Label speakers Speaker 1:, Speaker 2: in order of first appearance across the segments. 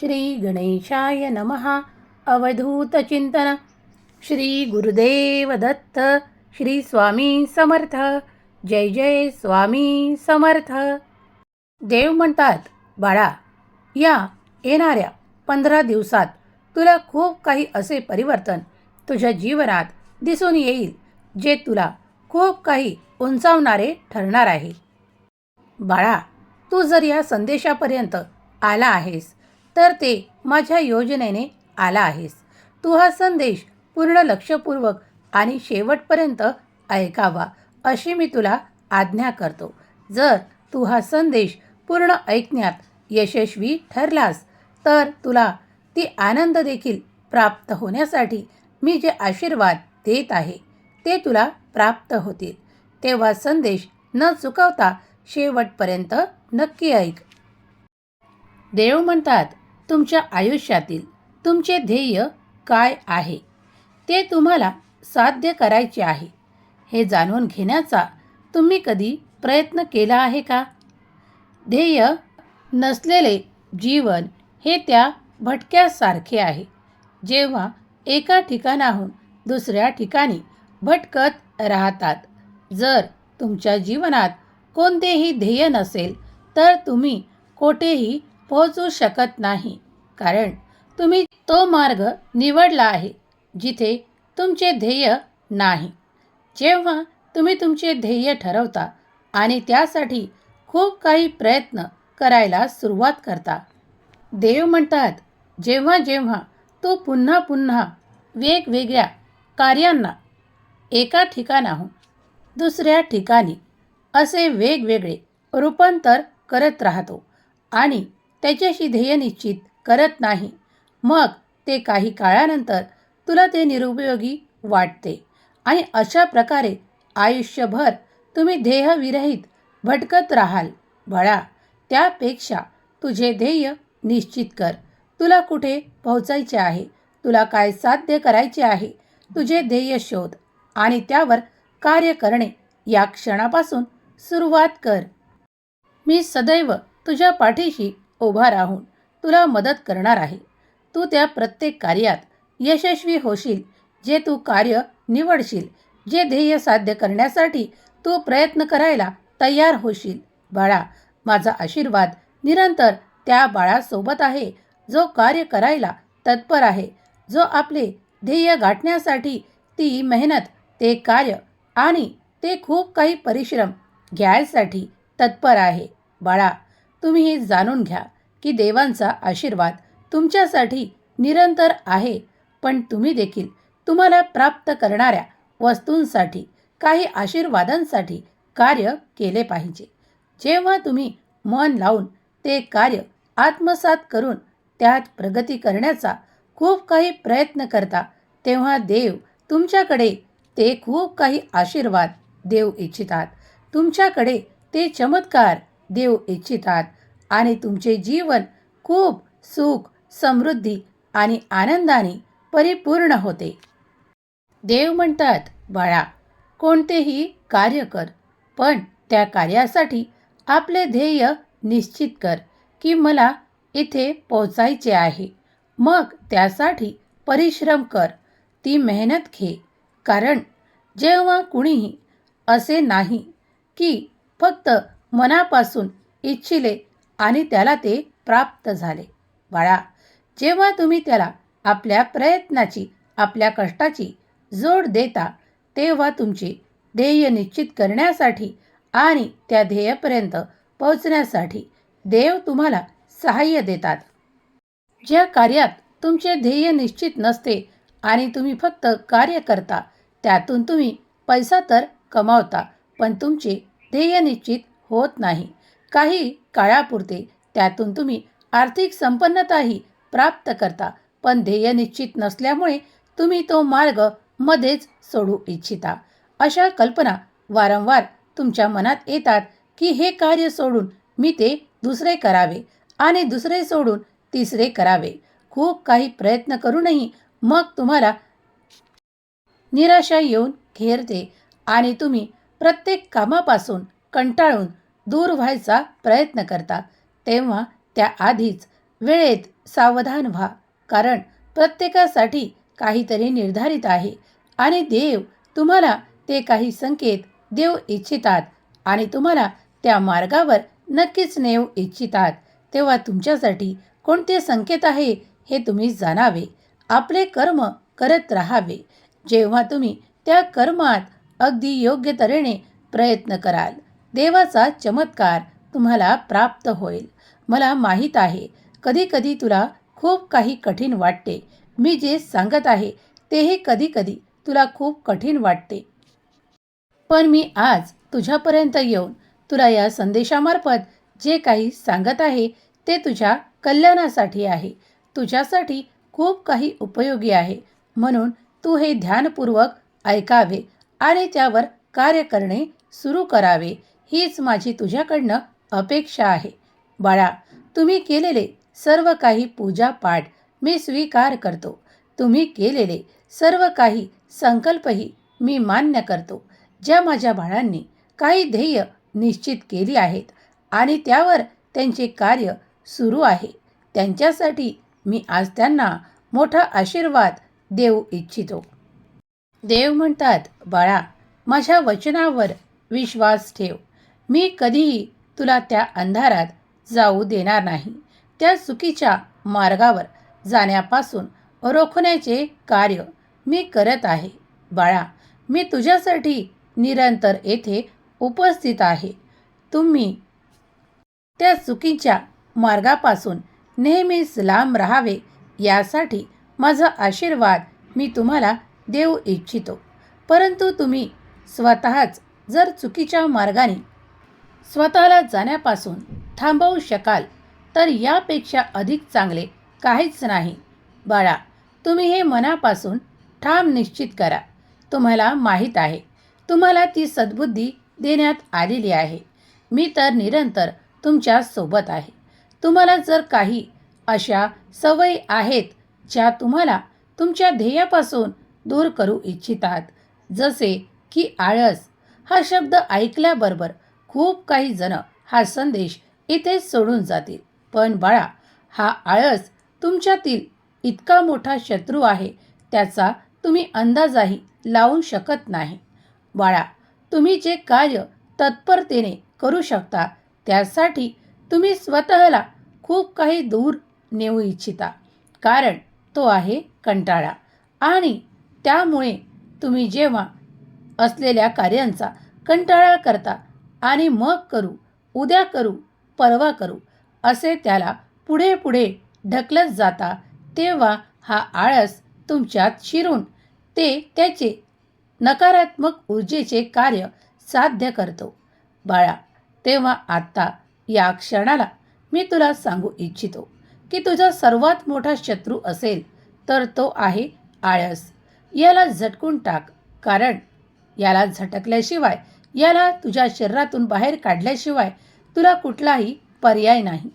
Speaker 1: श्री गणेशाय नमः अवधूतचिंतन श्री गुरुदेव दत्त. श्री स्वामी समर्थ. जय जय स्वामी समर्थ. देव म्हणतात बाळा या येणाऱ्या पंधरा दिवसात तुला खूप काही असे परिवर्तन तुझ्या जीवनात दिसून येईल जे तुला खूप काही उंचावणारे ठरणार आहे. बाळा तू जर या संदेशापर्यंत आला आहेस तर ते माझ्या योजनेने आला आहेस. तू हा संदेश पूर्ण लक्षपूर्वक आणि शेवटपर्यंत ऐकावा अशी मी तुला आज्ञा करतो. जर तू हा संदेश पूर्ण ऐकण्यात यशस्वी ठरलास तर तुला ती आनंद देखील प्राप्त होण्यासाठी मी जे आशीर्वाद देत आहे ते तुला प्राप्त होतील. तेव्हा संदेश न चुकवता शेवटपर्यंत नक्की ऐक. देव म्हणतात तुमच्या आयुष्यातील तुमचे ध्येय काय आहे? ते तुम्हाला साध्य करायचे आहे. हे जाणून घेण्याचा तुम्ही कधी प्रयत्न केला आहे का? ध्येय नसलेले जीवन हे त्या भटक्यासारखे आहे. जेव्हा एका ठिकाणाहून दुसऱ्या ठिकाणी भटकत राहतात जर तुमच्या जीवनात कोणतेही ध्येय नसेल तर तुम्ही कोठेही पोहोचू शकत नाही. कारण तुम्ही तो मार्ग निवडला आहे जिथे तुमचे ध्येय नाही. जेव्हा तुम्ही तुमचे ध्येय ठरवता आणि त्यासाठी खूप काही प्रयत्न करायला सुरुवात करता. देव म्हणतात जेव्हा जेव्हा तू पुन्हा पुन्हा वेगवेगळ्या कार्यांना एका ठिकाणाहून दुसऱ्या ठिकाणी असे वेगवेगळे रूपांतर करत राहतो आणि त्याच्याशी ध्येय निश्चित करत नाही. मग ते काही काळानंतर तुला ते निरुपयोगी वाटते. आणि अशा प्रकारे आयुष्यभर तुम्ही ध्येयविरहित भटकत राहाल. भळा त्यापेक्षा तुझे ध्येय निश्चित कर. तुला कुठे पोहोचायचे आहे? तुला काय साध्य करायचे आहे? तुझे ध्येय शोध आणि त्यावर कार्य करणे या क्षणापासून सुरुवात कर. मी सदैव तुझ्या पाठीशी उभा राहून तुला मदत करणार आहे. तू त्या प्रत्येक कार्यात यशस्वी होशील जे तू कार्य निवडशील जे ध्येय साध्य करण्यासाठी तू प्रयत्न करायला तयार होशील. बाळा माझा आशीर्वाद निरंतर त्या बाळासोबत आहे जो कार्य करायला तत्पर आहे जो आपले ध्येय गाठण्यासाठी ती मेहनत ते कार्य आणि ते खूप काही परिश्रम घ्यायसाठी तत्पर आहे. बाळा तुम्ही हे जाणून घ्या की देवांचा आशीर्वाद तुमच्यासाठी निरंतर आहे. पण तुम्ही देखील तुम्हाला प्राप्त करणाऱ्या वस्तूंसाठी काही आशीर्वादांसाठी कार्य केले पाहिजे. जेव्हा तुम्ही मन लावून ते कार्य आत्मसात करून त्यात प्रगती करण्याचा खूप काही प्रयत्न करता तेव्हा देव तुमच्याकडे ते खूप काही आशीर्वाद देऊ इच्छितात. तुमच्याकडे ते चमत्कार देऊ इच्छितात आणि तुमचे जीवन खूप सुख समृद्धी आणि आनंदाने परिपूर्ण होते. देव म्हणतात बाळा कोणतेही कार्य कर पण त्या कार्यासाठी आपले ध्येय निश्चित कर की मला इथे पोचायचे आहे. मग त्यासाठी परिश्रम कर ती मेहनत घे. कारण जेव्हा कुणीही असे नाही की फक्त मनापासून इच्छिले आणि त्याला ते प्राप्त झाले. बाळा जेव्हा तुम्ही त्याला आपल्या प्रयत्नाची आपल्या कष्टाची जोड देता तेव्हा तुमचे ध्येय निश्चित करण्यासाठी आणि त्या ध्येयापर्यंत पोहोचण्यासाठी देव तुम्हाला सहाय्य देतात. ज्या कार्यात तुमचे ध्येय निश्चित नसते आणि तुम्ही फक्त कार्य करता त्यातून तुम्ही पैसा तर कमावता पण तुमचे ध्येय निश्चित होत नाही. काही काळापुरते त्यातून तुम्ही आर्थिक संपन्नताही प्राप्त करता पण ध्येय निश्चित नसल्यामुळे तुम्ही तो मार्ग मध्येच सोडू इच्छिता. अशा कल्पना वारंवार तुमच्या मनात येतात की हे कार्य सोडून मी ते दुसरे करावे आणि दुसरे सोडून तिसरे करावे. खूप काही प्रयत्न करूनही मग तुम्हाला निराशा येऊन घेरते आणि तुम्ही प्रत्येक कामापासून कंटाळून दूर व्हायचा प्रयत्न करता तेव्हा त्याआधीच वेळेत सावधान व्हा. कारण प्रत्येकासाठी काहीतरी निर्धारित आहे आणि देव तुम्हाला ते काही संकेत देऊ इच्छितात आणि तुम्हाला त्या मार्गावर नक्कीच नेऊ इच्छितात. तेव्हा तुमच्यासाठी कोणते संकेत आहे हे तुम्ही जाणावे. आपले कर्म करत राहावे. जेव्हा तुम्ही त्या कर्मात अगदी योग्य तऱ्हेने प्रयत्न कराल देवाचा चमत्कार तुम्हाला प्राप्त होईल. मला माहीत आहे कधीकधी तुला खूप काही कठीण वाटते. मी जे सांगत आहे तेही कधीकधी तुला खूप कठीण वाटते. पण मी आज तुझ्यापर्यंत येऊन तुला या संदेशामार्फत जे काही सांगत आहे ते तुझ्या कल्याणासाठी आहे. तुझ्यासाठी खूप काही उपयोगी आहे. म्हणून तू हे ध्यानपूर्वक ऐकावे आणि त्यावर कार्य करणे सुरू करावे. हीच माझी तुझ्याकडनं अपेक्षा आहे. बाळा तुम्ही केलेले सर्व काही पूजापाठ मी स्वीकार करतो. तुम्ही केलेले सर्व काही संकल्पही मी मान्य करतो. ज्या माझ्या बाळांनी काही ध्येय निश्चित केली आहेत आणि त्यावर त्यांचे कार्य सुरू आहे त्यांच्यासाठी मी आज त्यांना मोठा आशीर्वाद देऊ इच्छितो. देव म्हणतात बाळा माझ्या वचनावर विश्वास ठेव. मी कधीही तुला त्या अंधारात जाऊ देणार नाही. त्या चुकीच्या मार्गावर जाण्यापासून रोखण्याचे कार्य मी करत आहे. बाळा मी तुझ्यासाठी निरंतर येथे उपस्थित आहे. तुम्ही त्या चुकीच्या मार्गापासून नेहमीच लांब राहावे यासाठी माझा आशीर्वाद मी तुम्हाला देऊ इच्छितो. परंतु तुम्ही स्वतःच जर चुकीच्या मार्गाने स्वतःला जाण्यापासून थांबवू शकाल तर यापेक्षा अधिक चांगले काहीच नाही. बाळा तुम्ही हे मनापासून ठाम निश्चित करा. तुम्हाला माहीत आहे तुम्हाला ती सद्बुद्धी देण्यात आलेली आहे. मी तर निरंतर तुमच्यासोबत आहे. तुम्हाला जर काही अशा सवयी आहेत ज्या तुम्हाला तुमच्या ध्येयापासून दूर करू इच्छितात जसे की आळस हा शब्द ऐकल्याबरोबर खूप काही जण हा संदेश इथेच सोडून जातील. पण बाळा हा आळस तुमच्यातील इतका मोठा शत्रू आहे त्याचा तुम्ही अंदाजही लावू शकत नाही. बाळा तुम्ही जे कार्य तत्परतेने करू शकता त्यासाठी तुम्ही स्वतःला खूप काही दूर नेऊ इच्छिता. कारण तो आहे कंटाळा आणि त्यामुळे तुम्ही जेव्हा असलेल्या कार्यांचा कंटाळा करता आणि मग करू उद्या करू परवा करू असे त्याला पुढे पुढे ढकलत जाता तेव्हा हा आळस तुमच्यात शिरून ते त्याचे नकारात्मक ऊर्जेचे कार्य साध्य करतो. बाळा तेव्हा आत्ता या क्षणाला मी तुला सांगू इच्छितो की तुझा सर्वात मोठा शत्रू असेल तर तो आहे आळस. याला झटकून टाक कारण याला झटकल्याशिवाय याला तुझ्या शरीरातून बाहेर काढल्याशिवाय तुला कुठलाही पर्याय नाही.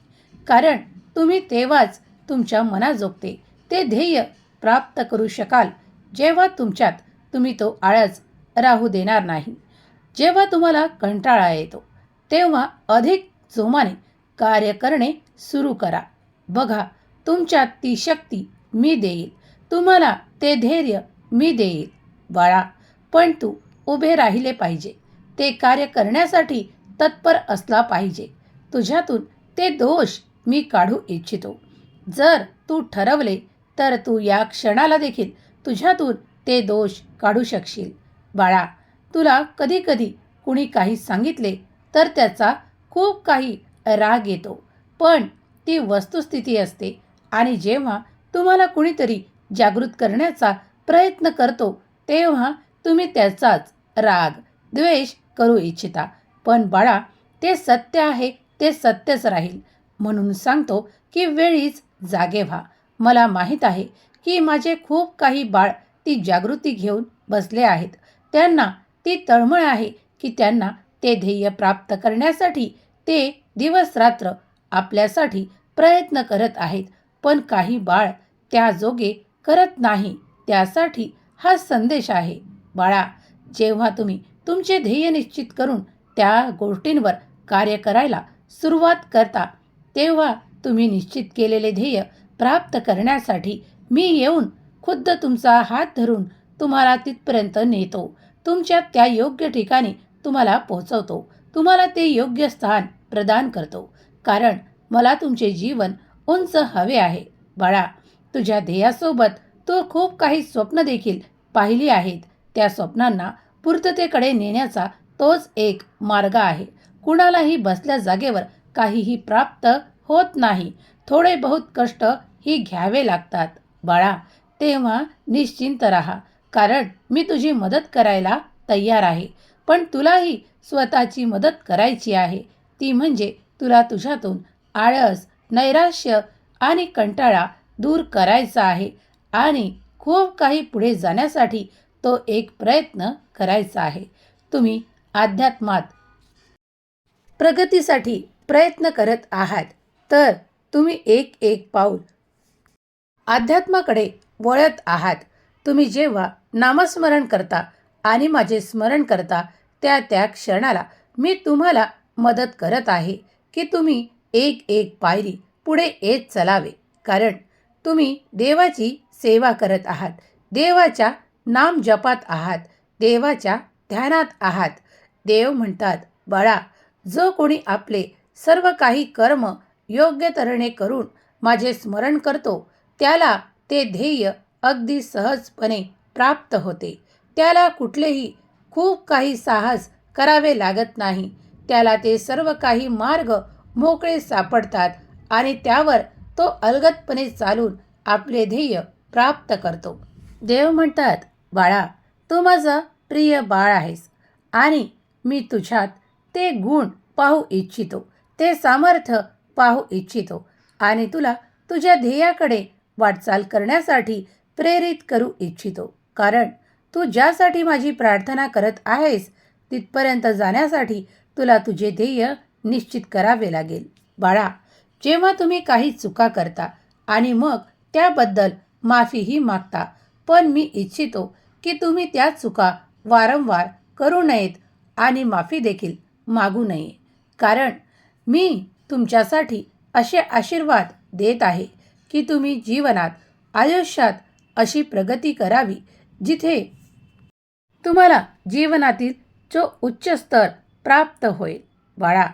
Speaker 1: कारण तुम्ही तेव्हाच तुमच्या मनाजोगते ते ध्येय प्राप्त करू शकाल. जेव्हा तुमच्यात तुम्ही तो आळस राहू देणार नाही. जेव्हा तुम्हाला कंटाळा येतो तेव्हा अधिक जोमाने कार्य करणे सुरू करा. बघा तुमच्यात ती शक्ती मी देईल. तुम्हाला ते धैर्य मी देईल. बाळा पण तू उभे राहिले पाहिजे. ते कार्य करण्यासाठी तत्पर असला पाहिजे. तुझ्यातून ते दोष मी काढू इच्छितो. जर तू ठरवले तर तू या क्षणाला देखील तुझ्यातून ते दोष काढू शकशील. बाळा तुला कधीकधी कुणी काही सांगितले तर त्याचा खूप काही राग येतो. पण ती वस्तुस्थिती असते आणि जेव्हा तुम्हाला कुणीतरी जागृत करण्याचा प्रयत्न करतो तेव्हा तुम्ही त्याचाच राग द्वेष करू इच्छिता. पण बाळा ते सत्य आहे ते सत्यच राहील. म्हणून सांगतो की वेळीच जागे व्हा. मला माहीत आहे की माझे खूप काही बाळ ती जागृती घेऊन बसले आहेत. त्यांना ती तळमळ आहे की त्यांना ते ध्येय प्राप्त करण्यासाठी ते दिवस रात्र आपल्यासाठी प्रयत्न करत आहेत. पण काही बाळ त्या जोगे करत नाही. त्यासाठी हा संदेश आहे. बाळा जेव्हा तुम्ही तुमचे ध्येय निश्चित करून त्या गोष्टींवर कार्य करायला सुरुवात करता तेव्हा तुम्ही निश्चित केलेले ध्येय प्राप्त करण्यासाठी मी येऊन खुद्द तुमचा हात धरून तुम्हाला तिथपर्यंत नेतो. तुमच्या त्या योग्य ठिकाणी तुम्हाला पोहोचवतो. तुम्हाला ते योग्य स्थान प्रदान करतो. कारण मला तुमचे जीवन उंच हवे आहे. बाळा तुझ्या ध्येयासोबत तू खूप काही स्वप्न देखील पाहिली आहेत. त्या स्वप्नांना पूर्ततेकडे नेण्याचा तोच एक मार्ग आहे. कुणालाही बसल्या जागेवर काहीही प्राप्त होत नाही. थोडे बहुत कष्ट ही घ्यावे लागतात. बाळा तेव्हा निश्चिंत राहा. कारण मी तुझी मदत करायला तयार आहे. पण तुलाही स्वतःची मदत करायची आहे. ती म्हणजे तुला तुझ्यातून आळस नैराश्य आणि कंटाळा दूर करायचा आहे. आणि खूप काही पुढे जाण्यासाठी तो एक प्रयत्न करायचा आहे. तुम्ही अध्यात्मात प्रगतीसाठी प्रयत्न करत आहात. तर तुम्ही एक एक पाऊल अध्यात्माकडे वळत आहात. तुम्ही जेव्हा नामस्मरण करता आणि माझे स्मरण करता त्या त्या क्षणाला मी तुम्हाला मदत करत आहे की तुम्ही एक एक पायरी पुढे येत चलावे. कारण तुम्ही देवाची सेवा करत आहात. देवाच्या नाम जपात आहात देवाच्या ध्यानात आहात. देव म्हणतात बाळा जो कोणी आपले सर्व काही कर्म योग्य तऱ्हेने करून माझे स्मरण करतो त्याला ते ध्येय अगदी सहजपणे प्राप्त होते. त्याला कुठलेही खूप काही साहस करावे लागत नाही. त्याला ते सर्व काही मार्ग मोकळे सापडतात आणि त्यावर तो अलगतपणे चालून आपले ध्येय प्राप्त करतो. देव म्हणतात बाळा तू माझं प्रिय बाळ आहेस आणि मी तुझ्यात ते गुण पाहू इच्छितो ते सामर्थ्य पाहू इच्छितो आणि तुला तुझ्या ध्येयाकडे वाटचाल करण्यासाठी प्रेरित करू इच्छितो. कारण तू ज्यासाठी माझी प्रार्थना करत आहेस तिथपर्यंत जाण्यासाठी तुला तुझे ध्येय निश्चित करावे लागेल. बाळा जेव्हा तुम्ही काही चुका करता आणि मग त्याबद्दल माफीही मागता पण मी इच्छितो की तुम्ही त्या चुका वारंवार करू नयेत आणि माफी देखील मागू नये. कारण मी तुमच्यासाठी असे आशीर्वाद देत आहे की तुम्ही जीवनात आयुष्यात अशी प्रगती करावी जिथे तुम्हाला जीवनातील जो उच्च स्तर प्राप्त होईल. बाळा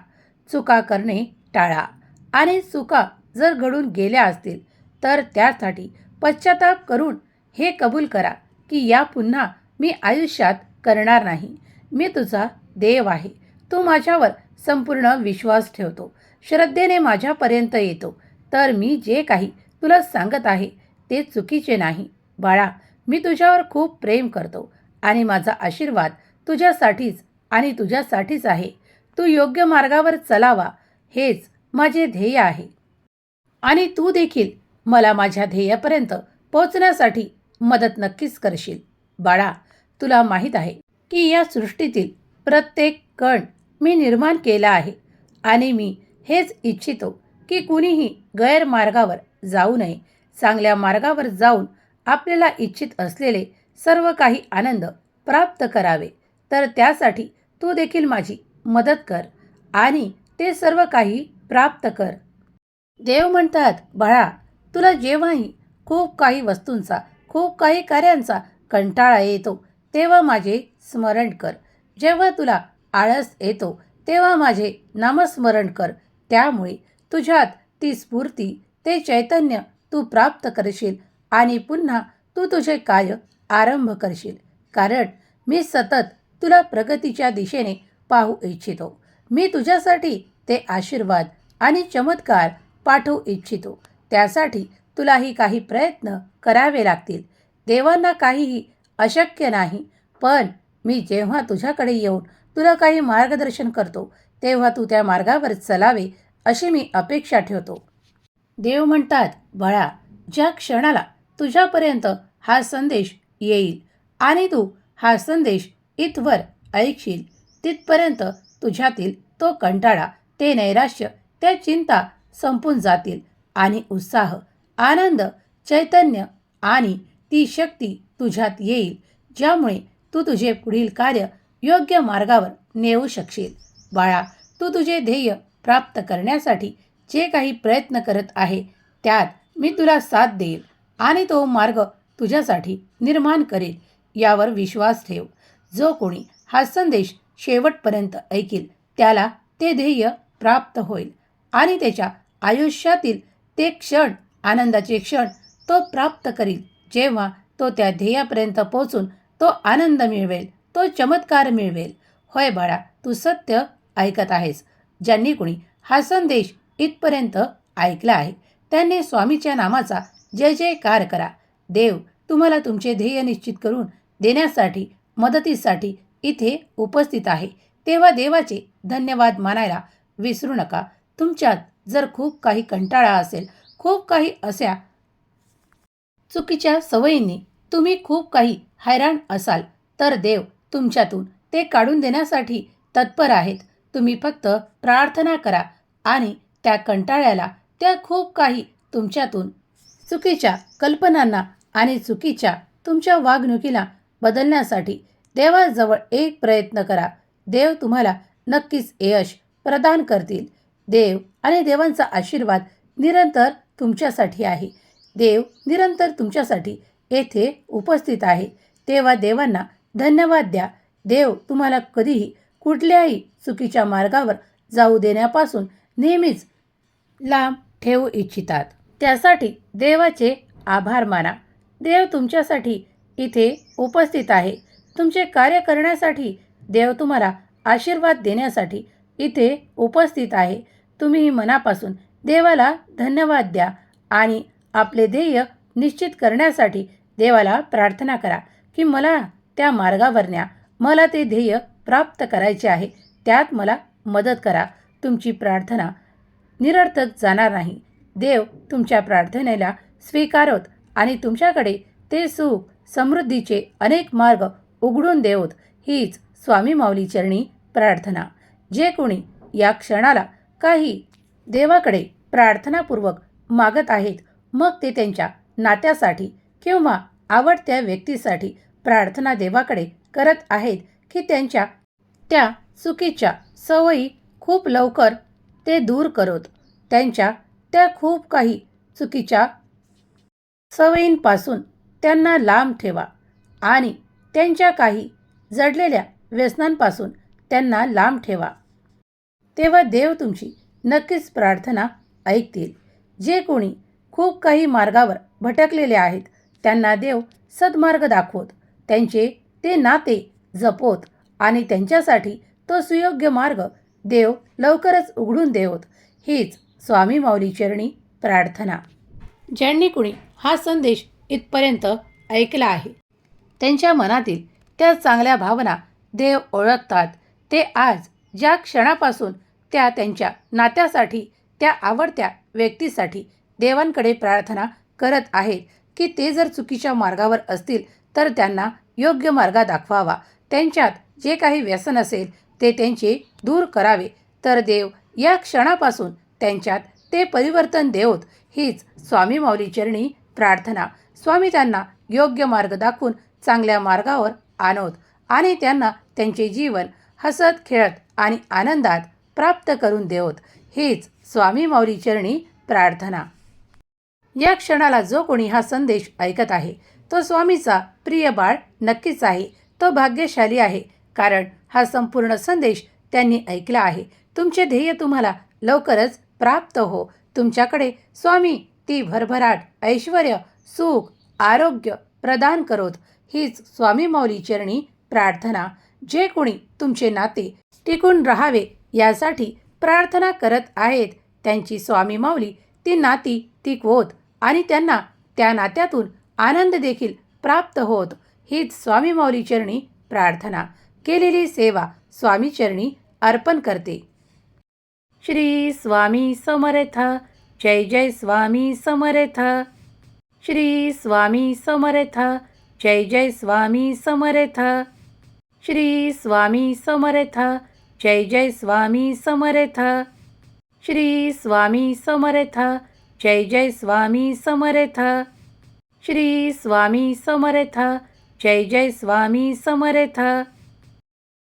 Speaker 1: चुका करणे टाळा आणि चुका जर घडून गेल्या असतील तर त्यासाठी पश्चाताप करून हे कबूल करा. की या पुन्हा मी आयुष्यात करणार नाही. मी तुझा देव आहे. तू माझ्यावर संपूर्ण विश्वास ठेवतो. श्रद्धेने माझ्यापर्यंत येतो. तर मी जे काही तुला सांगत आहे ते चुकीचे नाही. बाळा मी तुझ्यावर खूप प्रेम करतो आणि माझा आशीर्वाद तुझ्यासाठीच आणि तुझ्यासाठीच आहे. तू योग्य मार्गावर चलावा हेच माझे ध्येय आहे. आणि तू देखील मला माझ्या ध्येयापर्यंत पोहोचण्यासाठी मदत नक्कीच करशील. बाळा तुला माहीत आहे की या सृष्टीतील प्रत्येक कण मी निर्माण केला आहे आणि मी हेच इच्छितो की कुणीही गैरमार्गावर जाऊ नये. चांगल्या मार्गावर जाऊन आपल्याला इच्छित असलेले सर्व काही आनंद प्राप्त करावे. तर त्यासाठी तू देखील माझी मदत कर आणि ते सर्व काही प्राप्त कर. देव म्हणतात बाळा तुला जेव्हाही खूप काही वस्तूंचा खूप काही कार्यांचा कंटाळा येतो. तेव्हा माझे स्मरण कर. जेव्हा तुला आळस येतो तेव्हा माझे नामस्मरण कर. त्यामुळे तुझ्यात ती स्फूर्ती ते चैतन्य तू प्राप्त करशील आणि पुन्हा तू तुझे कार्य आरंभ करशील. कारण मी सतत तुला प्रगतीच्या दिशेने पाहू इच्छितो. मी तुझ्यासाठी ते आशीर्वाद आणि चमत्कार पाठवू इच्छितो. त्यासाठी तुलाही काही प्रयत्न करावे लागतील. देवांना काहीही अशक्य नाही. पण मी जेव्हा तुझ्याकडे येऊन तुला काही मार्गदर्शन करतो तेव्हा तू त्या मार्गावर चलावे अशी मी अपेक्षा ठेवतो. देव म्हणतात बाळा ज्या क्षणाला तुझ्यापर्यंत हा संदेश येईल आणि तू हा संदेश इथवर ऐकशील तिथपर्यंत तुझ्यातील तो कंटाळा ते नैराश्य त्या चिंता संपून जातील आणि उत्साह आनंद चैतन्य आणि ती शक्ती तुझ्यात येईल ज्यामुळे तू तुझे पुढील कार्य योग्य मार्गावर नेऊ शकशील. बाळा तू तुझे ध्येय प्राप्त करण्यासाठी जे काही प्रयत्न करत आहे त्यात मी तुला साथ देईल आणि तो मार्ग तुझ्यासाठी निर्माण करेल यावर विश्वास ठेव. जो कोणी हा संदेश शेवटपर्यंत ऐकील त्याला ते ध्येय प्राप्त होईल आणि त्याच्या आयुष्यातील ते क्षण आनंदाचे क्षण तो प्राप्त करील. जेव्हा तो त्या ध्येयापर्यंत पोहोचून तो आनंद मिळवेल तो चमत्कार मिळवेल. होय बाळा तू सत्य ऐकत आहेस. ज्यांनी कुणी हा संदेश इथपर्यंत ऐकला आहे त्यांनी स्वामीच्या नामाचा जय जयकार करा. देव तुम्हाला तुमचे ध्येय निश्चित करून देण्यासाठी मदतीसाठी इथे उपस्थित आहे. तेव्हा देवाचे धन्यवाद मानायला विसरू नका. तुमच्यात जर खूप काही कंटाळा असेल खूप काही अशा चुकीच्या सवयींनी तुम्ही खूप काही हैराण असाल. तर देव तुमच्यातून ते काढून देण्यासाठी तत्पर आहेत. तुम्ही फक्त प्रार्थना करा आणि त्या कंटाळ्याला त्या खूप काही तुमच्यातून चुकीच्या कल्पनांना आणि चुकीच्या तुमच्या वागणुकीला बदलण्यासाठी देवाजवळ एक प्रयत्न करा. देव तुम्हाला नक्कीच यश प्रदान करतील. देव आणि देवांचा आशीर्वाद निरंतर तुमच्यासाठी आहे. देव निरंतर तुमच्यासाठी येथे उपस्थित आहे. तेव्हा देवांना धन्यवाद द्या. देव तुम्हाला कधीही कुठल्याही चुकीच्या मार्गावर जाऊ देण्यापासून नेहमीच लांब ठेवू इच्छितात. त्यासाठी देवाचे आभार माना. देव तुमच्यासाठी इथे उपस्थित आहे. तुमचे कार्य करण्यासाठी देव तुम्हाला आशीर्वाद देण्यासाठी इथे उपस्थित आहे. तुम्ही मनापासून देवाला धन्यवाद द्या आणि आपले ध्येय निश्चित करण्यासाठी देवाला प्रार्थना करा की मला त्या मार्गावर न्या. मला ते ध्येय प्राप्त करायचे आहे. त्यात मला मदत करा. तुमची प्रार्थना निरर्थक जाणार नाही. देव तुमच्या प्रार्थनेला स्वीकारोत आणि तुमच्याकडे ते सुख समृद्धीचे अनेक मार्ग उघडून देवत. हीच स्वामी माऊली चरणी प्रार्थना. जे कोणी या क्षणाला काही देवाकडे प्रार्थनापूर्वक मागत आहेत. मग ते त्यांच्या नात्यासाठी किंवा आवडत्या व्यक्तीसाठी प्रार्थना देवाकडे करत आहेत की त्यांच्या त्या चुकीच्या सवयी खूप लवकर ते दूर करत. त्यांच्या त्या खूप काही चुकीच्या सवयींपासून त्यांना लांब ठेवा आणि त्यांच्या काही जडलेल्या व्यसनांपासून त्यांना लांब ठेवा. तेव्हा देव तुमची नक्कीच प्रार्थना ऐकतील. जे कोणी खूप काही मार्गावर भटकलेले आहेत त्यांना देव सद्मार्ग दाखवत. त्यांचे ते नाते जपवत आणि त्यांच्यासाठी तो सुयोग्य मार्ग देव लवकरच उघडून देवत. हीच स्वामी माऊली चरणी प्रार्थना. ज्यांनी कुणी हा संदेश इथपर्यंत ऐकला आहे त्यांच्या मनातील त्या चांगल्या भावना देव ओळखतात. ते आज ज्या क्षणापासून त्या त्यांच्या नात्यासाठी त्या आवडत्या व्यक्तीसाठी देवांकडे प्रार्थना करत आहेत की ते जर चुकीच्या मार्गावर असतील तर त्यांना योग्य मार्ग दाखवावा. त्यांच्यात जे काही व्यसन असेल ते त्यांचे दूर करावे. तर देव या क्षणापासून त्यांच्यात ते परिवर्तन देवत. हीच स्वामी माऊली चरणी प्रार्थना. स्वामी त्यांना योग्य मार्ग दाखवून चांगल्या मार्गावर आणवत आणि त्यांना त्यांचे जीवन हसत खेळत आणि आनंदात प्राप्त करून देवत. हीच स्वामी मौरी चरणी प्रार्थना. या क्षणाला जो कोणी हा संदेश ऐकत आहे तो स्वामीचा प्रिय बाळ नक्कीच आहे. तो भाग्यशाली आहे कारण हा संपूर्ण संदेश त्यांनी ऐकला आहे. तुमचे ध्येय तुम्हाला लवकरच प्राप्त हो. तुमच्याकडे स्वामी ती भरभराट ऐश्वर सुख आरोग्य प्रदान करोत. हीच स्वामी मौली चरणी प्रार्थना. जे कोणी तुमचे नाते टिकून राहावे यासाठी प्रार्थना करत आहेत. त्यांची स्वामी माऊली ती नाती टिकवोत आणि त्यांना त्या नात्यातून आनंद देखील प्राप्त होत. हीच स्वामी माऊली चरणी प्रार्थना. केलेली सेवा स्वामी चरणी अर्पण करते. श्री स्वामी समर्थ. जय जय स्वामी समर्थ. श्री स्वामी समर्थ. जय जय स्वामी समर्थ. श्री स्वामी समर्थ. जय जय स्वामी समर्थ. श्री स्वामी समर्थ जय जय स्वामी समर्थ. श्री स्वामी समर्थ जय जय स्वामी समर्थ.